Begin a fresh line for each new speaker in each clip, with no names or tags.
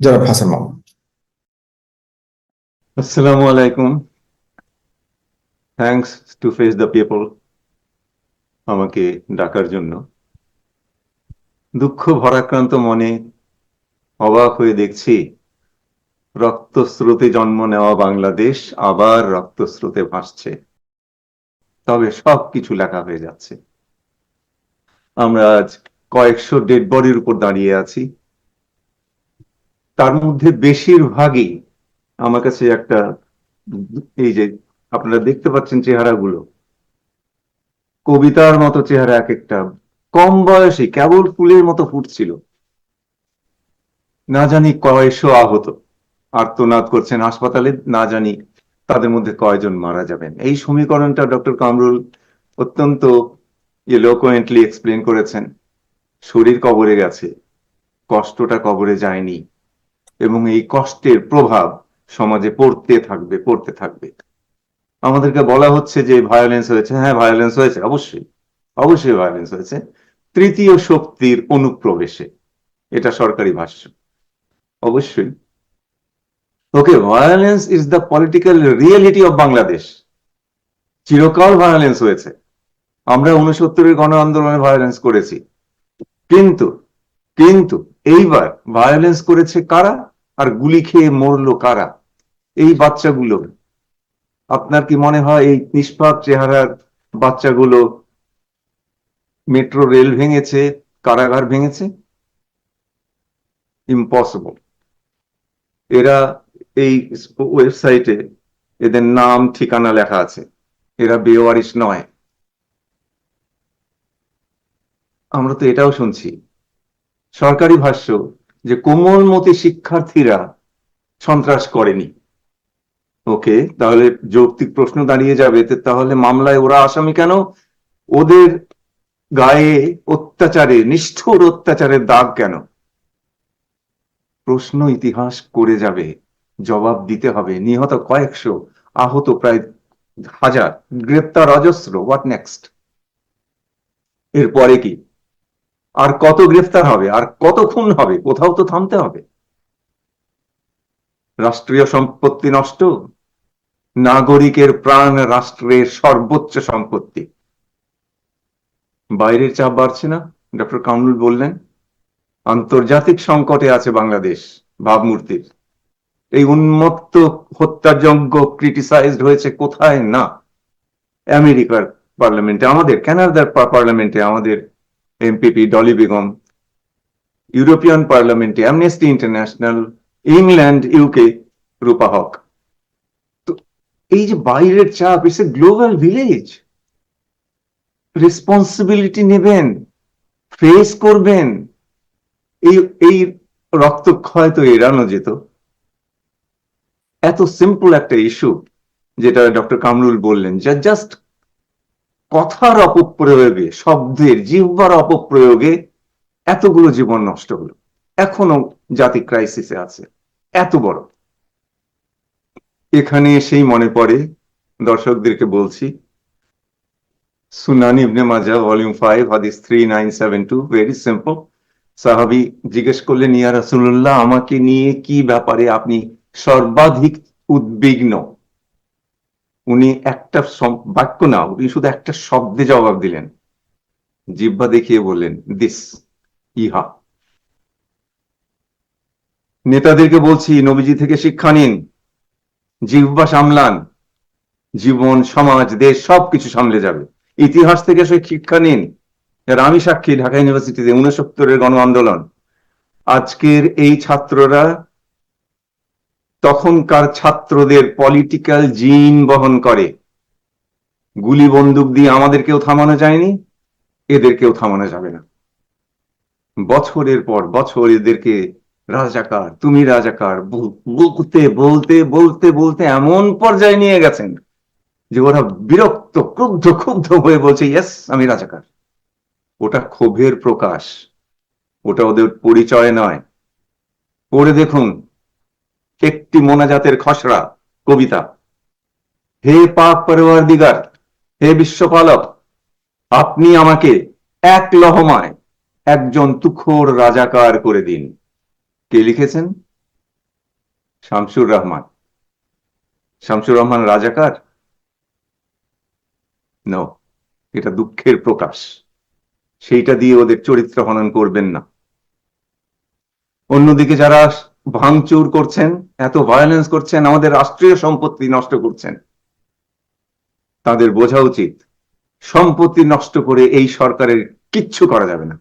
জনাব হাসান
আসসালামু আলাইকুম। Thanks to face the people আমাকে ডাকার জন্য। দুঃখ ভরাক্রান্ত মনে অবাক হয়ে দেখছি, রক্তস্রোতে জন্ম নেওয়া বাংলাদেশ আবার রক্তস্রোতে ভাসছে। তবে সব কিছু লেখা হয়ে যাচ্ছে। আমরা আজ কয়েকশো ডেড বডির উপর দাঁড়িয়ে আছি। তার মধ্যে বেশিরভাগই আমার কাছে একটা, এই যে আপনারা দেখতে পাচ্ছেন চেহারাগুলো, কবিতার মতো চেহারা এক একটা কম বয়সে কেবল ফুলের মতো ফুটছিল। না জানি কয়শো আহত, আর্তনাদ করছেন হাসপাতালে, না জানি তাদের মধ্যে কয়জন মারা যাবেন। এই সমীকরণটা ডক্টর কামরুল অত্যন্ত এক্সপ্লেন করেছেন। শরীর কবরে গেছে, কষ্টটা কবরে যায়নি। এবং এই কষ্টের প্রভাব সমাজে পড়তে থাকবে পড়তে থাকবে। আমাদেরকে বলা হচ্ছে যে ভায়োলেন্স হয়েছে। হ্যাঁ ভায়োলেন্স হয়েছে, অবশ্যই। অবশ্যই ভায়োলেন্স হয়েছে। তৃতীয় শক্তির অনুপ্রবেশে। এটা সরকারি ভাষ্য। অবশ্যই। Okay violence is the political reality of Bangladesh চিরকাল ভায়োলেন্স হয়েছে। আমরা উনসত্তরের গণ আন্দোলনে ভায়োলেন্স করেছি। কিন্তু কিন্তু এইবার ভায়োলেন্স করেছে কারা আর গুলি খেয়ে মরলো কারা? এই বাচ্চাগুলো। আপনার কি মনে হয় এই নিষ্পাপ চেহারার বাচ্চাগুলো মেট্রো রেল ভেঙেছে, কারাগার ভেঙেছে? ইম্পসিবল এরা এই ওয়েবসাইটে এদের নাম, ঠিকানা লেখা আছে। এরা বেওয়ারিশ নয়। আমরা তো এটাও শুনছি। সরকারি ভাষ্য যে কোমলমতি শিক্ষার্থীরা সন্ত্রাস করেনি। ওকে, তাহলে যৌক্তিক প্রশ্ন দাঁড়িয়ে যাবে তাহলে মামলায় ওরা আসামি কেন? ওদের গায়ে অত্যাচারে, নিষ্ঠুর অত্যাচারের দাগ কেন? প্রশ্ন ইতিহাস করে যাবে, জবাব দিতে হবে। নিহত কয়েকশো, আহত প্রায় হাজার। গ্রেপ্তার অজস্র, হোয়াট নেক্সট? এরপরে কি? আর কত গ্রেফতার হবে? আর কত খুন হবে? কোথাও তো থামতে হবে। রাষ্ট্রীয় সম্পত্তি নষ্ট, নাগরিকের প্রাণ রাষ্ট্রের সর্বোচ্চ সম্পত্তি। বাইরের চাপ বাড়ছে না? ডক্টর কামরুল বললেন, আন্তর্জাতিক সংকটে আছে বাংলাদেশ, ভাবমূর্তির। এই উন্মত্ত হত্যাযজ্ঞ ক্রিটিসাইজড হয়েছে কোথায়? না। আমেরিকার পার্লামেন্টে, আমাদের, কানাডার পার্লামেন্টে আমাদের এমপিপি ডলি বেগম ইউরোপিয়ান পার্লামেন্টে Amnesty International England UK Rupa Huq তো এই যে বাইরের চাপ it's a global village responsibility নেবেন ফেস করবেন। এই এই রক্তক্ষয় তো এড়ানো যেত। এত সিম্পল একটা ইস্যু যেটা ডক্টর কামরুল বললেন, যা জাস্ট কথার অপপ্রয়োগে, শব্দের, জিহ্বার অপপ্রয়োগে এতগুলো জীবন নষ্ট হলো। এখনও জাতি ক্রাইসিসে আছে। এত বড়। এখানে এসেই মনে পড়ে, দর্শকদেরকে বলছি, সুনানি ইবনে মাজা ভলিউম ফাইভ হাদিস three nine seven two very simple সাহাবি জিজ্ঞেস করলেন, ইয়া রাসূলুল্লাহ, আমাকে নিয়ে কি ব্যাপারে আপনি সর্বাধিক উদ্বিগ্ন? উনি একটা বাক্য না, উনি শুধু একটা শব্দে জবাব দিলেন। জিহ্বা দেখিয়ে বললেন, দিস, ইহা। নেতাদেরকে বলছি, নবীজি থেকে শিক্ষা নিন, জিহ্বা সামলান, জীবন, সমাজ, দেশ, সবকিছু সামলে যাবে। ইতিহাস থেকে সে শিক্ষা নিন। আমি সাক্ষী, ঢাকা ইউনিভার্সিটিতে উনসত্তরের গণ আন্দোলন আজকের এই ছাত্ররা তখনকার ছাত্রদের পলিটিক্যাল জিন বহন করে। গুলি বন্দুক দিয়ে আমাদেরকেও থামানো যায়নি, এদেরকেও থামানো যাবে না। বছরের পর বছর এদেরকে রাজাকার, তুমি রাজাকার বলতে বলতে বলতে বলতে এমন পর্যায়ে নিয়ে গেছেন যে ওরা বিরক্ত, ক্রুদ্ধ, ক্ষুব্ধ হয়ে বলছে ইয়েস আমি রাজাকার। ওটা ক্ষোভের প্রকাশ, ওটা ওদের পরিচয় নয়। পড়ে দেখুন একটি মোনাজাতের খসড়া কবিতা। হে পাক পরওয়ার দিগার হে বিশ্বপালক, আপনি আমাকে এক লহমায় একজন তুখোর রাজাকার করে দিন। কে লিখেছেন? শামসুর রহমান। শামসুর রহমান রাজাকার? নো, এটা দুঃখের প্রকাশ। সেইটা দিয়ে ওদের চরিত্র হনন করবেন না। অন্যদিকে যারা ভাঙচুর করছেন এত ভায়োলেন্স করছেন আমাদের রাষ্ট্রীয় সম্পত্তি নষ্ট করছেন। তাদের বোঝা উচিত সম্পত্তি নষ্ট করে এই সরকারের কিচ্ছু করা যাবে না।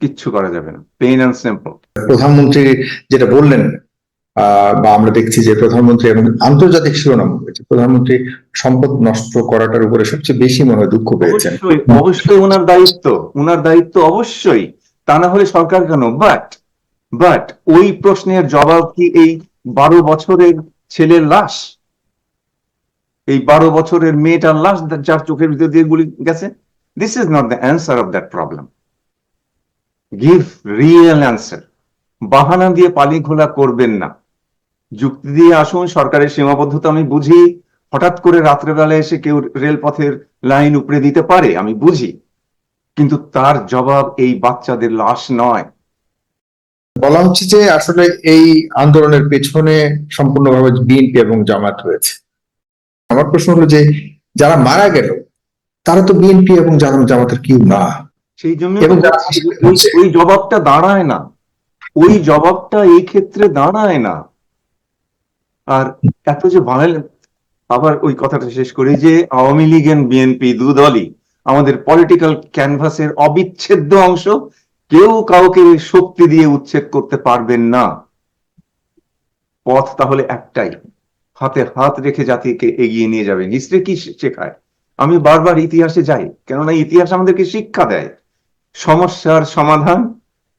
কিচ্ছু করা যাবে না। পেইন অ্যান্ড সিম্পল
প্রধানমন্ত্রী যেটা বললেন আহ, বা আমরা দেখছি যে প্রধানমন্ত্রী এবং আন্তর্জাতিক শিরোনাম হয়েছে প্রধানমন্ত্রী সম্পদ নষ্ট করাটার উপরে সবচেয়ে বেশি মনে হয় দুঃখ পেয়েছেন।
অবশ্যই অবশ্যই ওনার দায়িত্ব ওনার দায়িত্ব অবশ্যই। তা না হলে সরকার কেন? বাট বাট ওই প্রশ্নের জবাব কি এই বারো বছরের ছেলের লাশ? এই বারো বছরের মেয়েটার লাশ যার চোখের ভিতর দিয়ে গুলি গেছে? This is not the answer of that problem give real answer বাহানা দিয়ে পালি ঘোলা করবেন না। যুক্তি দিয়ে আসুন, সরকারের সীমাবদ্ধতা আমি বুঝি। হঠাৎ করে রাত্রেবেলা এসে কেউ রেলপথের লাইন উপরে দিতে পারে, আমি বুঝি। কিন্তু তার জবাব এই বাচ্চাদের লাশ নয়।
বলা হচ্ছে যে আসলে এই আন্দোলনের পেছনে সম্পূর্ণভাবে বিএনপি এবং জামাত রয়েছে। আমার প্রশ্ন হলো যে যারা মারা গেল তারা তো বিএনপি এবং জামাতের কেউ না।
সেই জন্য ওই- জবাবটা দাঁড়ায় না। ওই জবাবটা এই ক্ষেত্রে দাঁড়ায় না। আর এত যে বানালেন আবার ওই কথাটা শেষ করি যে আওয়ামী লীগ এন্ড বিএনপি দু দলই আমাদের পলিটিক্যাল ক্যানভাসের অবিচ্ছেদ্য অংশ। কেউ কাউকে শক্তি দিয়ে উচ্ছেদ করতে পারবেন না। পথ তাহলে একটাই, হাতে হাত রেখে জাতিকে এগিয়ে নিয়ে যাবেন হিস্ট্রি কি শেখায়? আমি বারবার ইতিহাসে যাই, কেননা ইতিহাস আমাদেরকে শিক্ষা দেয়। সমস্যার সমাধান,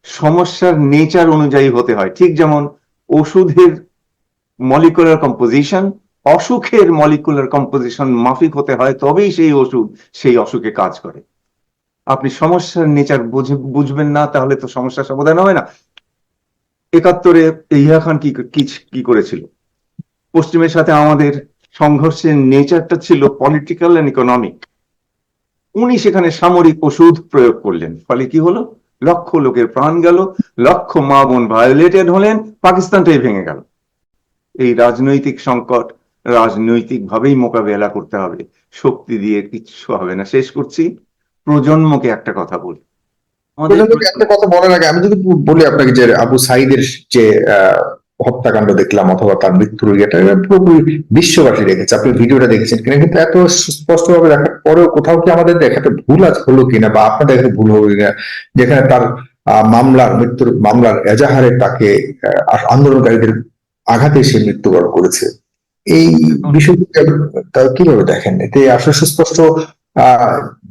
সমস্যার নেচার অনুযায়ী হতে হয়। ঠিক যেমন ওষুধের মলিকুলার কম্পোজিশন অসুখের মলিকুলার কম্পোজিশন মাফিক হতে হয়, তবেই সেই ওষুধ সেই অসুখে কাজ করে। সমস্যার নেচার বুঝে, বুঝবেন না, তাহলে তো সমস্যার সমাধান হবে না। একাত্তরে ইয়া খান কি, কি- করেছিল? পশ্চিমের সাথে আমাদের সংঘর্ষের নেচারটা ছিল পলিটিক্যাল এন্ড ইকোনমিক উনি সেখানে সামরিক ওষুধ প্রয়োগ করলেন। ফলে কি হলো? লক্ষ লোকের প্রাণ গেল, লক্ষ মা বোন ভায়োলেটেড হলেন, পাকিস্তানটাই ভেঙে গেল। এই রাজনৈতিক সংকট রাজনৈতিক ভাবেই মোকাবেলা করতে হবে। শক্তি দিয়ে কিচ্ছু হবে না। শেষ করছি। প্রজন্মকে একটা কথা বলি।
একটা কথা বলার আগে আমি যদি বলি আপনাকে যে আবু সাইদের যে হত্যাকাণ্ড দেখলাম অথবা তার মৃত্যুর এটা পুরোপুরি বিশ্ববাসী দেখেছে। আপনি ভিডিওটা দেখেছেন কিনা কিন্তু এত স্পষ্ট ভাবে দেখার পরেও কোথাও কি আমাদের দেখাতে ভুল আজ হলো কিনা বা আপনার দেখাতে ভুল হলো কিনা যেখানে তার মামলার মৃত্যুর মামলার এজাহারে তাকে আন্দোলনকারীদের আঘাতে সে মৃত্যুবরণ করেছে। এই বিষয়টি কীভাবে দেখেন? এতে আসলে সুস্পষ্ট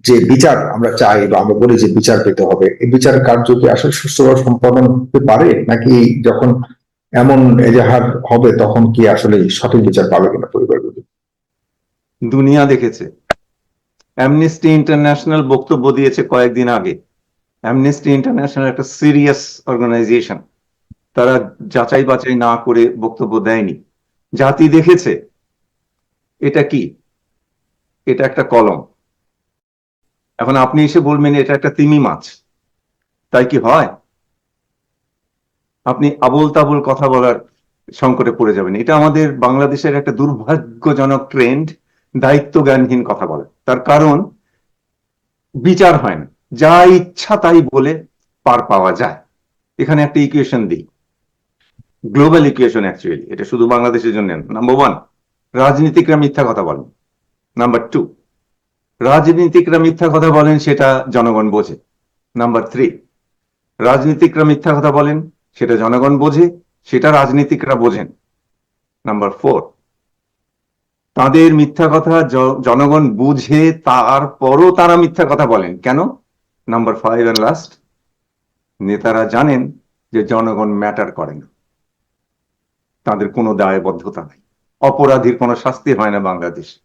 যে বিচার আমরা চাই বা আমরা বলি যে বিচার পেতে হবে, এই বিচার কার্য কি আসলে সুষ্ঠুভাবে সম্পাদন হতে পারে, নাকি যখন এমন এজাহার হবে তখন কি আসলে সঠিক বিচার পাবে কিনা পরিবারগুলো
দুনিয়া দেখেছে। অ্যামনেস্টি ইন্টারন্যাশনাল বক্তব্য দিয়েছে কয়েকদিন আগে। অ্যামনেস্টি ইন্টারন্যাশনাল একটা সিরিয়াস অর্গানাইজেশন তারা যাচাই বাছাই না করে বক্তব্য দেয়নি। জাতি দেখেছে। এটা কি? এটা একটা কলম। এখন আপনি এসে বলবেন এটা একটা তিমি মাছ। তাই কি হয়? আপনি আবল তাবল কথা বলার সংকটে পড়ে যাবেন। এটা আমাদের বাংলাদেশের একটা দুর্ভাগ্যজনক ট্রেন্ড দায়িত্ব জ্ঞানহীন কথা বলে। তার কারণ, বিচার হয় না। যা ইচ্ছা তাই বলে পার পাওয়া যায়। এখানে একটা ইকুয়েশন দিই। গ্লোবাল ইকুয়েশন অ্যাকচুয়ালি এটা শুধু বাংলাদেশের জন্য নাম্বার ওয়ান রাজনীতিকরা মিথ্যা কথা বলেন। নাম্বার টু রাজনীতিকরা মিথ্যা কথা বলেন, সেটা জনগণ বোঝে। নাম্বার থ্রি রাজনীতিকরা মিথ্যা কথা বলেন, সেটা জনগণ বোঝে, সেটা রাজনীতিকরা বোঝেন। নাম্বার ফোর তাদের মিথ্যা কথা জনগণ বুঝে, তারপরও তারা মিথ্যা কথা বলেন। কেন? নাম্বার ফাইভ এন্ড লাস্ট নেতারা জানেন যে জনগণ ম্যাটার করে না। তাদের কোনো দায়বদ্ধতা নেই। অপরাধীর কোনো শাস্তি হয় না বাংলাদেশ।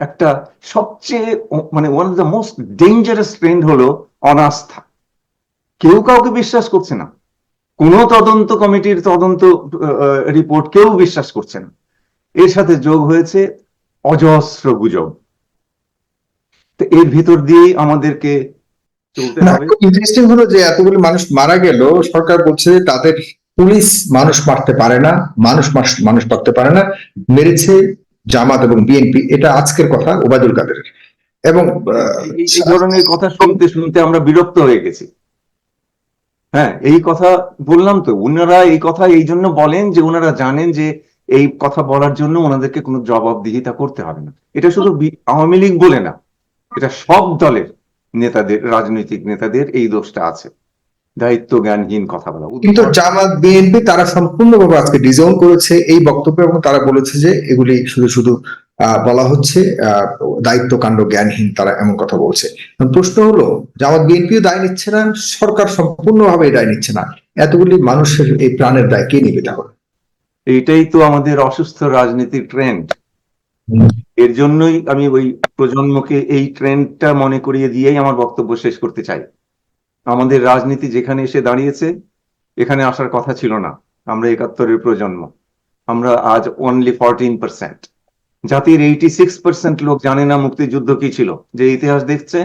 একটা সবচেয়ে মানে one of the most dangerous trend হলো অনাস্থা। কেউ কাউকে বিশ্বাস করছে না। কোনো তদন্ত কমিটির তদন্ত রিপোর্ট কেউ বিশ্বাস করছে না। এর সাথে যোগ হয়েছে অজস্র গুজব। তো এর ভিতর দিয়েই আমাদেরকে
ইন্টারেস্টিং হলো যে এতগুলো মানুষ মারা গেল সরকার বলছে তাদের পুলিশ মানুষ মারতে পারে না মানুষ মানুষ মারতে পারে না মেরেছে জামাত এবং বিএনপি, এটা আজকের কথা ওবায়দুল কাদেরের এবং
এই ধরনের কথা শুনতে শুনতে আমরা বিরক্ত হয়ে গেছি। হ্যাঁ এই কথা বললাম তো ওনারা এই কথা এই জন্য বলেন যে ওনারা জানেন যে এই কথা বলার জন্য ওনাদেরকে কোনো জবাবদিহিতা করতে হবে না। এটা শুধু আওয়ামী লীগ বলে না, এটা সব দলের নেতাদের, রাজনৈতিক নেতাদের এই দোষটা আছে। দায়িত্ব জ্ঞানহীন কথা বলা।
কিন্তু জামাত বিএনপি তারা সম্পূর্ণভাবে আজকে ডিজাউন করেছে এই বক্তব্য এবং তারা বলেছে যে এগুলি শুধু শুধু বলা হচ্ছে দায়িত্ব কাণ্ড জ্ঞানহীন তারা এমন কথা বলছে। প্রশ্ন হলো জামাত বিএনপিও দায় নিচ্ছে না? সরকার সম্পূর্ণভাবে দায় নিচ্ছে না? এতগুলি মানুষের এই প্রাণের দায় কে নিবে তাহলে?
এইটাই তো আমাদের অসুস্থ রাজনীতির ট্রেন্ড এর জন্যই আমি ওই প্রজন্মকে এই ট্রেন্ডটা মনে করিয়ে দিয়েই আমার বক্তব্য শেষ করতে চাই। আমাদের রাজনীতি যেখানে এসে দাঁড়িয়েছে, এখানে আসার কথা ছিল না। আমরা একাত্তরের প্রজন্ম। আমরা আজ অনলি ফরটিন পার্সেন্ট জাতির এইটি সিক্স পার্সেন্ট লোক জানে না মুক্তিযুদ্ধ কি ছিল। যে ইতিহাস দেখছে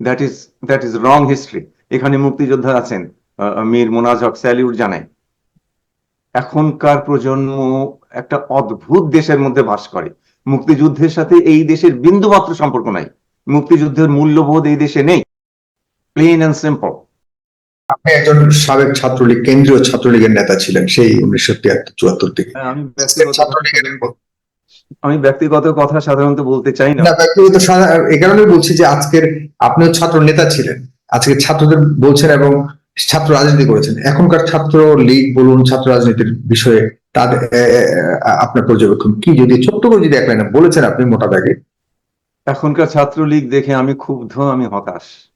that is that is wrong history এখানে মুক্তিযোদ্ধা আছেন মীর মোনাজ হক, স্যালিউট জানাই। এখনকার প্রজন্ম একটা অদ্ভুত দেশের মধ্যে বাস করে। মুক্তিযুদ্ধের সাথে এই দেশের বিন্দুমাত্র সম্পর্ক নাই। মুক্তিযুদ্ধের মূল্যবোধ এই দেশে নেই। প্লেন অ্যান্ড সিম্পল
আপনি একজন সাবেক ছাত্রলীগ কেন্দ্রীয় ছাত্রলীগের নেতা ছিলেন সেই উনিশশো তিয়াত্তর চুয়াত্তর থেকে।
আমি ব্যক্তিগত
ছাত্রলীগের
আমি ব্যক্তিগত কথা সাধারণত বলতে চাই না।
ব্যক্তিগত এই কারণে বলছি যে আজকের আপনিও ছাত্র নেতা ছিলেন। আজকে ছাত্রদের বলছেন এবং ছাত্র রাজনীতি করেছেন। এখনকার ছাত্র লীগ বলুন ছাত্র রাজনীতির বিষয়ে তাদের এ, এ, এ, আপনার পর্যবেক্ষণ কি? যদি ছোট্ট করে যদি এক লাইনে বলেছেন আপনি মোটা দাগে।
এখনকার ছাত্রলীগ দেখে আমি ক্ষুব্ধ আমি হতাশ।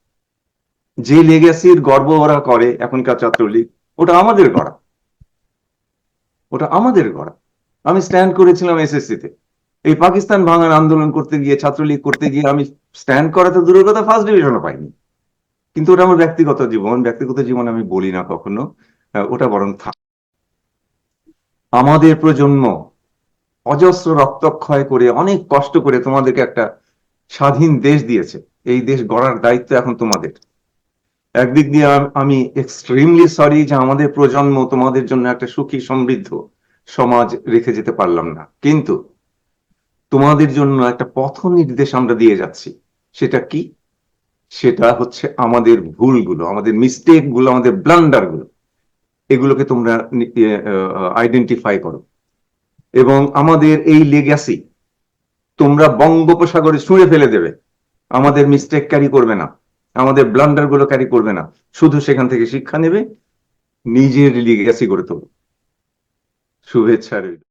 যে লেগেসির গর্ব ওরা করে এখনকার ছাত্রলীগ, ওটা আমাদের গড়া। ওটা আমাদের গড়া। আমি স্ট্যান্ড করেছিলাম এসএসসি তে এই পাকিস্তান ভাঙার আন্দোলন করতে গিয়ে, ছাত্রলীগ করতে গিয়ে আমি স্ট্যান্ড করা তো দূরের কথা ফার্স্ট ডিভিশনও পাইনি। কিন্তু ওটা আমার ব্যক্তিগত জীবন। ব্যক্তিগত জীবন আমি বলি না কখনো। ওটা বরং থাক আমাদের প্রজন্ম অজস্র রক্তক্ষয় করে, অনেক কষ্ট করে তোমাদেরকে একটা স্বাধীন দেশ দিয়েছে। এই দেশ গড়ার দায়িত্ব এখন তোমাদের। একদিক দিয়ে আমি এক্সট্রিমলি সরি যে আমাদের প্রজন্ম তোমাদের জন্য একটা সুখী, সমৃদ্ধ সমাজ রেখে যেতে পারলাম না। কিন্তু তোমাদের জন্য একটা পথ নির্দেশ আমরা দিয়ে যাচ্ছি। সেটা কি? সেটা হচ্ছে আমাদের ভুলগুলো, আমাদের মিস্টেকগুলো আমাদের ব্লান্ডারগুলো এগুলোকে তোমরা আইডেন্টিফাই করো। এবং আমাদের এই লেগাসি তোমরা বঙ্গোপসাগরে ছুঁড়ে ফেলে দেবে। আমাদের মিস্টেক ক্যারি করবে না। আমাদের ব্লান্ডারগুলো ক্যারি করবে না। শুধু সেখান থেকে শিক্ষা নেবে, নিজের লিগেসি গড়ে তুলবে। শুভেচ্ছা রইল।